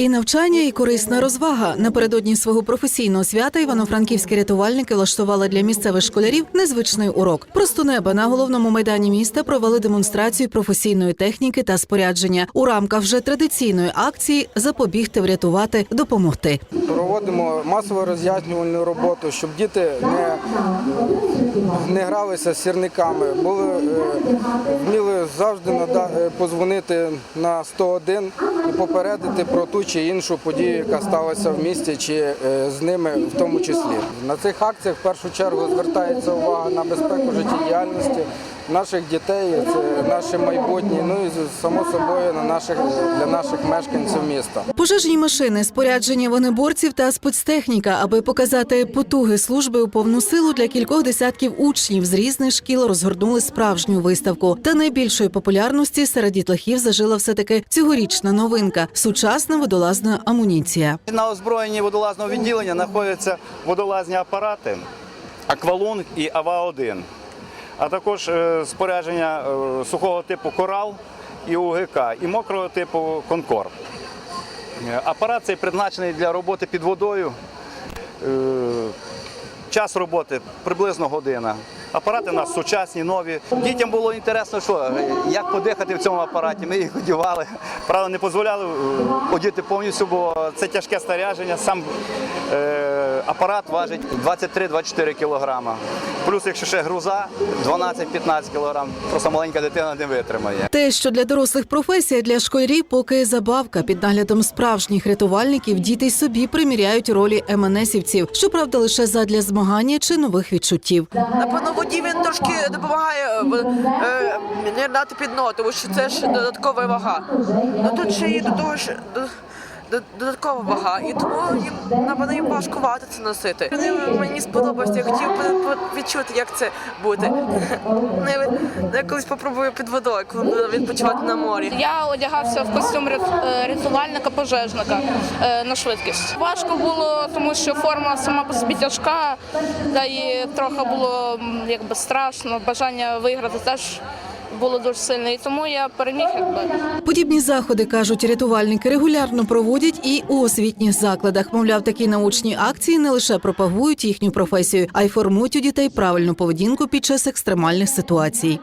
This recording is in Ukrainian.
І навчання, і корисна розвага. Напередодні свого професійного свята івано-франківські рятувальники влаштували для місцевих школярів незвичний урок. Просто неба на головному майдані міста провели демонстрацію професійної техніки та спорядження у рамках вже традиційної акції запобігти, врятувати, допомогти. Проводимо масово роз'яснювальну роботу, щоб діти не, не гралися з сірниками, були, е, завжди нада- е, позвонити на 101 і попередити про ту чи іншу подію, яка сталася в місті, чи е, з ними в тому числі. На цих акціях в першу чергу звертається увага на безпеку життєдіяльності наших дітей, це наше майбутнє, ну і само собою на наших для наших мешканців міста. Пожежні машини, спорядження вогнеборців та спецтехніка, аби показати потуги служби у повну силу для кількох десятків учнів з різних шкіл розгорнули справжню виставку. Та найбільшої популярності серед дітлахів зажила все таки цьогорічна новинка сучасна водолазна амуніція. На озброєнні водолазного відділення знаходяться водолазні апарати Аквалун і АВА-1, а також е, спорядження е, сухого типу Корал і УГК, і мокрого типу Конкор. Е, Апарат цей призначений для роботи під водою. Час роботи приблизно година. Апарати у нас сучасні, нові. Дітям було інтересно, що як подихати в цьому апараті. Ми їх одягали. Правда, не дозволяли е, одіти повністю, бо це тяжке старяження. Сам е, апарат важить 23-24 кілограма. Плюс, якщо ще груза 12-15 кілограм, просто маленька дитина не витримає. Те, що для дорослих професія для школярів поки забавка під наглядом справжніх рятувальників, діти й собі приміряють ролі МНСівців. Щоправда, лише задля змагання чи нових відчуттів. Напевно, водій він трошки допомагає е, е, не дати під дно, тому що це ж додаткова вага. Ну тут ще і до того ж до- до- додаткова вага, і тому їм напевно їм важкувати це носити. Мені, мені сподобалося, я хотів відчути, як це буде. Я- колись попробую під водою, коли буду відпочивати на морі. Я одягався в костюм е, рятувальника пожежника е, на швидкість. Важко було, тому що форма сама по собі тяжка, та і трохи було якби страшно. Бажання виграти теж було дуже сильне. І тому я переміг. Подібні заходи кажуть рятувальники регулярно проводять і у освітніх закладах. Мовляв, такі научні акції не лише пропагують їхню професію, а й формують у дітей правильну поведінку під час екстремальних ситуацій.